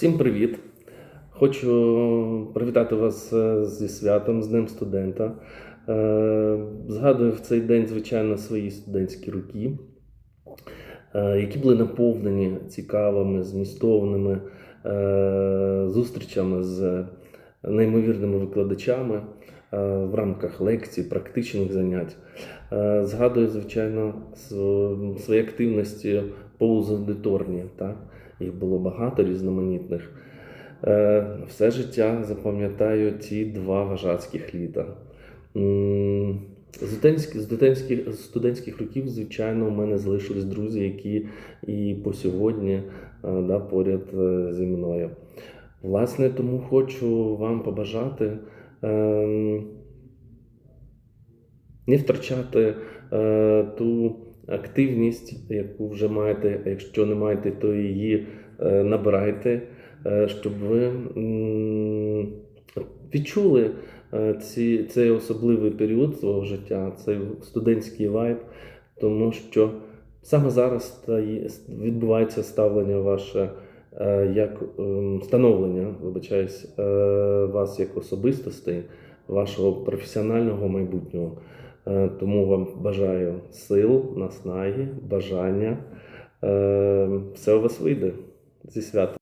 Всім привіт! Хочу привітати вас е, зі святом, з Днем студента. Е, Згадую в цей день, звичайно, свої студентські роки, е, які були наповнені цікавими, змістовними е, зустрічами з неймовірними викладачами е, в рамках лекцій, практичних занять. Е, Згадую, звичайно, св- свої активності позаудиторні. Так? Їх було багато різноманітних. Е, Все життя запам'ятаю ті два важацьких літа. З студентських, студентських, студентських років, звичайно, у мене залишились друзі, які і по сьогодні да, поряд зі мною. Власне, тому хочу вам побажати ем, не втрачати е, ту активність, яку вже маєте. Якщо не маєте, то її е, набирайте, е, щоб ви відчули ці, цей особливий період свого життя, цей студентський вайб, тому що саме зараз відбувається ставлення ваше. Е, Як ем, становлення, вибачаюсь, е, вас як особистостей, вашого професіонального майбутнього. Е, Тому вам бажаю сил, наснаги, бажання. Все у вас вийде зі святом.